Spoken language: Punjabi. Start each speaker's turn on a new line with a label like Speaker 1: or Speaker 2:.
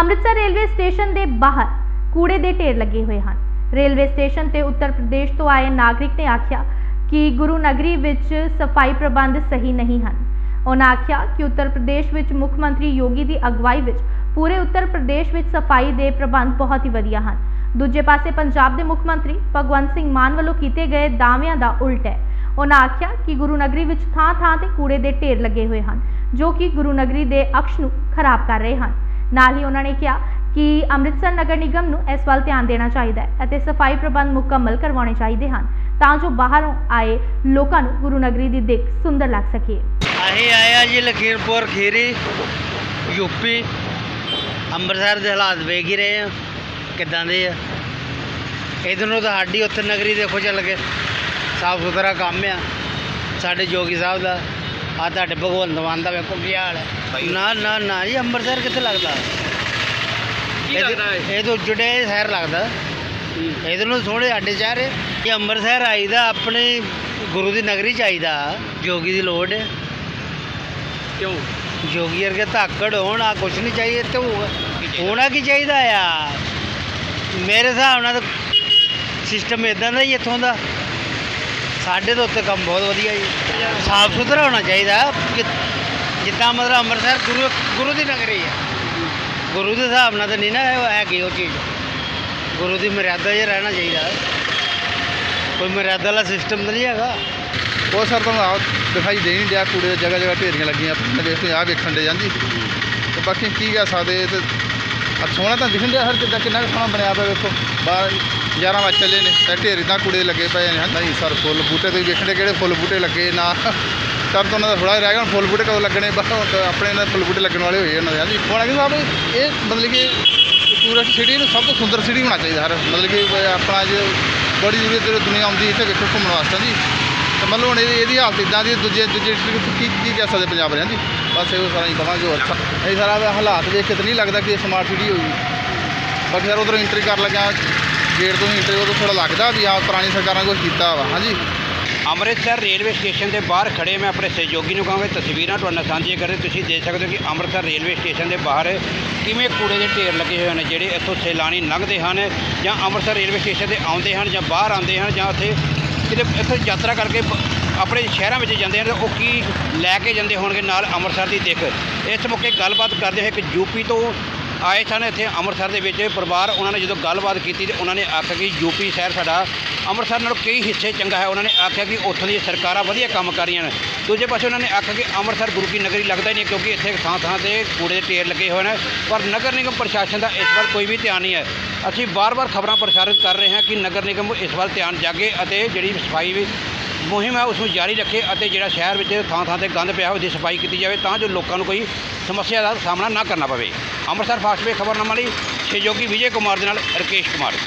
Speaker 1: ਅੰਮ੍ਰਿਤਸਰ ਰੇਲਵੇ ਸਟੇਸ਼ਨ ਦੇ ਬਾਹਰ ਕੂੜੇ ਦੇ ਢੇਰ ਲੱਗੇ ਹੋਏ ਹਨ। ਰੇਲਵੇ ਸਟੇਸ਼ਨ ਤੇ ਉੱਤਰ ਪ੍ਰਦੇਸ਼ ਤੋਂ ਆਏ ਨਾਗਰਿਕ ਨੇ ਆਖਿਆ ਕਿ ਗੁਰੂ ਨਗਰੀ ਵਿੱਚ ਸਫ਼ਾਈ ਪ੍ਰਬੰਧ ਸਹੀ ਨਹੀਂ ਹਨ। ਉਹਨਾਂ ਆਖਿਆ ਕਿ ਉੱਤਰ ਪ੍ਰਦੇਸ਼ ਵਿੱਚ ਮੁੱਖ ਮੰਤਰੀ ਯੋਗੀ ਦੀ ਅਗਵਾਈ ਵਿੱਚ ਪੂਰੇ ਉੱਤਰ ਪ੍ਰਦੇਸ਼ ਵਿੱਚ ਸਫ਼ਾਈ ਦੇ ਪ੍ਰਬੰਧ ਬਹੁਤ ਹੀ ਵਧੀਆ ਹਨ। ਦੂਜੇ ਪਾਸੇ ਪੰਜਾਬ ਦੇ ਮੁੱਖ ਮੰਤਰੀ ਭਗਵੰਤ ਸਿੰਘ ਮਾਨ ਵੱਲੋਂ ਕੀਤੇ ਗਏ ਦਾਅਵਿਆਂ ਦਾ ਉਲਟ ਹੈ। ਉਹਨਾਂ ਆਖਿਆ ਕਿ ਗੁਰੂ ਨਗਰੀ ਵਿੱਚ ਥਾਂ-ਥਾਂ ਤੇ ਕੂੜੇ ਦੇ ਢੇਰ ਲੱਗੇ ਹੋਏ ਹਨ, ਜੋ ਕਿ ਗੁਰੂ ਨਗਰੀ ਦੇ ਅਕਸ਼ ਨੂੰ ਖਰਾਬ ਕਰ ਰਹੇ ਹਨ। ਨਾਲ ਹੀ ਉਹਨਾਂ ਨੇ ਕਿਹਾ ਕਿ ਅੰਮ੍ਰਿਤਸਰ ਨਗਰ ਨਿਗਮ ਨੂੰ ਇਸ ਵੱਲ ਧਿਆਨ ਦੇਣਾ ਚਾਹੀਦਾ ਹੈ ਅਤੇ ਸਫ਼ਾਈ ਪ੍ਰਬੰਧ ਮੁਕੰਮਲ ਕਰਵਾਉਣੇ ਚਾਹੀਦੇ ਹਨ ਤਾਂ ਜੋ ਬਾਹਰੋਂ ਆਏ ਲੋਕਾਂ ਨੂੰ ਗੁਰੂ ਨਗਰੀ ਦੀ ਦਿੱਖ ਸੁੰਦਰ ਲੱਗ ਸਕੇ।
Speaker 2: ਅਸੀਂ ਆਏ ਜੀ ਲਖੀਮਪੁਰ ਖੀਰੀ ਯੂਪੀ ਅੰਮ੍ਰਿਤਸਰ ਦੇ ਹਾਲਾਤ ਵੇਖ ਹੀ ਰਹੇ ਆ ਕਿੱਦਾਂ ਦੇ ਆ। ਇਧਰ ਤਾਂ ਸਾਡੀ ਉੱਥੇ ਨਗਰੀ ਦੇਖੋ ਚੱਲ ਕੇ, ਸਾਫ਼ ਸੁਥਰਾ ਕੰਮ ਆ, ਸਾਡੇ ਜੋਗੀ ਸਾਹਿਬ ਦਾ ਆ ਤੁਹਾਡੇ ਭਗਵੰਤ ਮਾਨ ਦਾ ਵੇਖੋ ਕੀ ਹਾਲ ਹੈ। ਨਾ ਨਾ ਨਾ ਜੀ ਅੰਮ੍ਰਿਤਸਰ ਕਿੱਥੇ ਲੱਗਦਾ?
Speaker 3: ਕੀ
Speaker 2: ਇਹ ਤਾਂ-
Speaker 3: ਲੱਗਦਾ ਹੈ
Speaker 2: ਇਹ? ਤਾਂ ਜੁੜੇ ਸ਼ਹਿਰ ਲੱਗਦਾ। ਇਧਰ ਨੂੰ ਥੋੜੇ ਸਾਡੇ ਸ਼ਹਿਰ ਇਹ ਅੰਮ੍ਰਿਤਸਰ ਆਈਦਾ ਆਪਣੇ ਗੁਰੂ ਦੀ ਨਗਰੀ ਚਾਹੀਦਾ ਜੋਗੀ ਦੀ ਲੋੜ ਹੈ।
Speaker 3: ਕਿਉਂ?
Speaker 2: ਜੋਗੀ ਵਰਗੇ ਧਾਕੜ ਹੋਣ ਆ ਕੁਛ ਨਹੀਂ ਚਾਹੀਏ ਤੇ ਹੋਣਾ ਕੀ ਚਾਹੀਦਾ ਆ? ਮੇਰੇ ਹਿਸਾਬ ਨਾਲ ਸਿਸਟਮ ਇਦਾਂ ਦਾ ਹੀ ਇੱਥੋਂ ਦਾ। ਸਾਡੇ ਤੋਂ ਉੱਤੇ ਕੰਮ ਬਹੁਤ ਵਧੀਆ ਜੀ। ਸਾਫ਼ ਸੁਥਰਾ ਹੋਣਾ ਚਾਹੀਦਾ। ਕਿ- ਜਿੱਦਾਂ ਮਤਲਬ ਅੰਮ੍ਰਿਤਸਰ ਗੁਰੂ ਗੁਰੂ ਦੀ ਨਗਰੀ ਹੈ ਗੁਰੂ ਦੇ ਹਿਸਾਬ ਨਾਲ ਤਾਂ ਨਹੀਂ ਨਾ ਹੈਗੀ ਉਹ ਚੀਜ਼। ਗੁਰੂ ਦੀ ਮਰਿਆਦਾ 'ਚ ਰਹਿਣਾ ਚਾਹੀਦਾ। ਕੋਈ ਮਰਿਆਦਾ ਵਾਲਾ ਸਿਸਟਮ ਤਾਂ ਨਹੀਂ ਹੈਗਾ।
Speaker 4: ਉਹ ਸਰ ਤੁਹਾਨੂੰ ਆਪ ਦਿਖਾਈ ਦੇ ਨਹੀਂ ਰਿਹਾ। ਕੂੜੇ ਜਗ੍ਹਾ ਜਗ੍ਹਾ ਢੇਰੀਆਂ ਲੱਗੀਆਂ। ਆਪਣੇ ਵੇਖ ਆ ਵੇਖਣ ਦੇ ਜਾਂਦੀ ਤੇ ਬਾਕੀ ਕੀ ਕਹਿ ਸਕਦੇ ਤੇ ਆ ਸੋਹਣਾ ਤਾਂ ਦਿਖਣ ਡਿਆ ਹਰ ਕਿੱਦਾਂ ਕਿੰਨਾ ਕੁ ਸੋਹਣਾ ਬਣਿਆ ਪਿਆ ਵੇਖੋ। ਬਾਹਰ 11 ਵਜੇ ਚੱਲੇ ਨੇ ਤੇ ਢੇਰ ਇਦਾਂ ਕੁੜੇ ਦੇ ਲੱਗੇ ਪਏ ਨੇ। ਨਹੀਂ ਸਰ, ਫੁੱਲ ਬੂਟੇ ਤੁਸੀਂ ਵੇਖਣ ਦੇ ਕਿਹੜੇ ਫੁੱਲ ਬੂਟੇ ਲੱਗੇ ਨਾ? ਸਰ, ਤੋਂ ਉਹਨਾਂ ਦਾ ਥੋੜਾ ਰਹਿ ਗਿਆ ਫੁੱਲ ਬੂਟੇ ਕਦੋਂ ਲੱਗਣੇ? ਬਸ ਆਪਣੇ ਨਾਲ ਫੁੱਲ ਬੂਟੇ ਲੱਗਣ ਵਾਲੇ ਹੋਏ ਉਹਨਾਂ ਦੇ। ਹਾਂਜੀ, ਹੁਣ ਅਗੇ ਸਾਹਿਬ ਇਹ ਮਤਲਬ ਕਿ ਟੂਰਿਸਟ ਸਿਟੀ ਨੂੰ ਸਭ ਤੋਂ ਸੁੰਦਰ ਸਿਟੀ ਹੋਣਾ ਚਾਹੀਦਾ ਹਰ। ਮਤਲਬ ਕਿ ਆਪਣਾ ਜੇ ਬੜੀ ਦੂਰ ਤੋਂ ਦੁਨੀਆ ਆਉਂਦੀ ਇੱਥੇ ਵੇਖੋ ਘੁੰਮਣ ਵਾਸਤੇ। ਜੀ ਤੇ ਮਤਲਬ ਹੁਣ ਇਹਦੀ ਇਹਦੀ ਹਾਲਤ ਇਦਾਂ ਦੀ ਦੂਜੇ ਦੂਜੇ district ਕੀ ਕੀ ਕਹਿ ਸਕਦੇ ਪੰਜਾਬ ਵਾਲਿਆਂ ਜੀ ਬਸ ਇਹੋ ਸਾਰਾ ਹੀ ਕਹਾਂਗੇ ਹੋਰ ਸਾ- ਇਹ ਸਾਰਾ ਹਾਲਾਤ ਵੇਖ ਕੇ ਤਾਂ ਨਹੀਂ ਲੱਗਦਾ ਕਿ ਇਹ ਸਮਾਰਟ ਸਿਟੀ ਹੋਈ। ਬਾਕੀ ਸਰ ਉਧਰੋਂ ਐਂਟਰੀ ਕਰ ਲੱਗਿਆ ਗੇਟ ਤੋਂ ਐਂਟਰੀ ਉਦੋਂ ਥੋੜਾ ਲੱਗਦਾ ਵੀ ਆ ਪੁਰਾਣੀ ਸਰਕਾਰਾਂ ਕੁਛ ਕੀਤਾ ਵਾ। ਹਾਂਜੀ?
Speaker 3: ਅੰਮ੍ਰਿਤਸਰ ਰੇਲਵੇ ਸਟੇਸ਼ਨ ਦੇ ਬਾਹਰ ਖੜੇ ਮੈਂ ਆਪਣੇ ਸਹਿਯੋਗੀ ਨੂੰ ਕਹਾਂਗਾ, ਤਸਵੀਰਾਂ ਤੁਹਾਡੇ ਨਾਲ ਸਾਂਝੀਆਂ ਕਰਦੇ ਤੁਸੀਂ ਦੇਖ ਸਕਦੇ ਹੋ ਕਿ ਅੰਮ੍ਰਿਤਸਰ ਰੇਲਵੇ ਸਟੇਸ਼ਨ ਦੇ ਬਾਹਰ ਕਿਵੇਂ ਕੂੜੇ ਦੇ ਢੇਰ ਲੱਗੇ ਹੋਏ ਨੇ, ਜਿਹੜੇ ਇੱਥੋਂ ਸੈਲਾਨੀ ਲੰਘਦੇ ਹਨ ਜਾਂ ਅੰਮ੍ਰਿਤਸਰ ਰੇਲਵੇ ਸਟੇਸ਼ਨ ਤੇ ਆਉਂਦੇ ਹਨ ਜਾਂ ਬਾਹਰ ਆਉਂਦੇ ਹਨ ਜਾਂ ਉੱਥੇ ਕਿਤੇ ਇੱਥੇ ਯਾਤਰਾ ਕਰਕੇ ਆਪਣੇ ਸ਼ਹਿਰਾਂ ਵਿੱਚ ਜਾਂਦੇ ਹਨ ਤੇ ਉਹ ਕੀ ਲੈ ਕੇ ਜਾਂਦੇ ਹੋਣਗੇ ਨਾਲ ਅੰਮ੍ਰਿਤਸਰ ਦੀ ਦਿੱਖ। ਇਸ ਮੌਕੇ ਗੱਲਬਾਤ ਕਰਦੇ ਹੋਏ ਇੱਕ ਯੂਪੀ ਤੋਂ ਆਏ ਸਨ ਇੱਥੇ ਅੰਮ੍ਰਿਤਸਰ ਦੇ ਵਿੱਚ। ਪਰਿਵਾਰ ਉਹਨਾਂ ਨੇ ਜਦੋਂ ਗੱਲਬਾਤ ਕੀਤੀ ਤੇ ਉਹਨਾਂ ਨੇ ਆਖਿਆ ਕਿ ਯੂਪੀ ਸ਼ਹਿਰ ਸਾਡਾ ਅੰਮ੍ਰਿਤਸਰ ਨਾਲੋਂ ਕਈ ਹਿੱਸੇ ਚੰਗਾ ਹੈ। ਉਹਨਾਂ ਨੇ ਆਖਿਆ ਕਿ ਉੱਥੋਂ ਦੀਆਂ ਸਰਕਾਰਾਂ ਵਧੀਆ ਕੰਮ ਕਰ ਰਹੀਆਂ ਨੇ। ਦੂਜੇ ਪਾਸੇ ਉਹਨਾਂ ਨੇ ਆਖਿਆ ਕਿ ਅੰਮ੍ਰਿਤਸਰ ਗੁਰੂ ਕੀ ਨਗਰੀ ਲੱਗਦਾ ਹੀ ਨਹੀਂ ਕਿਉਂਕਿ ਇੱਥੇ ਥਾਂ ਥਾਂ ਤੇ ਕੂੜੇ ਦੇ ਢੇਰ ਲੱਗੇ ਹੋਏ ਨੇ। ਪਰ ਨਗਰ ਨਿਗਮ ਪ੍ਰਸ਼ਾਸਨ ਦਾ ਇਸ ਵੱਲ ਕੋਈ ਵੀ ਧਿਆਨ ਨਹੀਂ ਹੈ। ਅਸੀਂ ਬਾਰ-ਬਾਰ ਖਬਰਾਂ ਪ੍ਰਸਾਰਿਤ ਕਰ ਰਹੇ ਹਾਂ ਕਿ ਨਗਰ ਨਿਗਮ ਇਸ ਵੱਲ ਧਿਆਨ ਜਾਗੇ ਅਤੇ ਜਿਹੜੀ ਸਫ਼ਾਈ ਵੀ ਮੁਹਿੰਮ ਹੈ, ਉਸ ਨੂੰ ਜਾਰੀ ਰੱਖੇ ਅਤੇ ਜਿਹੜਾ ਸ਼ਹਿਰ ਵਿੱਚ ਥਾਂ ਥਾਂ ਤੇ ਗੰਦ ਪਿਆ ਹੋਇਆ ਉਹਦੀ ਸਫ਼ਾਈ ਕੀਤੀ ਜਾਵੇ ਤਾਂ ਜੋ ਲੋਕਾਂ ਨੂੰ ਕੋਈ ਸਮੱਸਿਆ ਦਾ ਸਾਹਮਣਾ ਨਾ ਕਰਨਾ ਪਵੇ। ਅੰਮ੍ਰਿਤਸਰ ਫਾਸਟਵੇ ਖਬਰਨਾਮਾ ਲਈ ਸਹਿਯੋਗੀ ਵਿਜੇ ਕੁਮਾਰ ਦੇ ਨਾਲ ਰਕੇਸ਼ ਕੁਮਾਰ।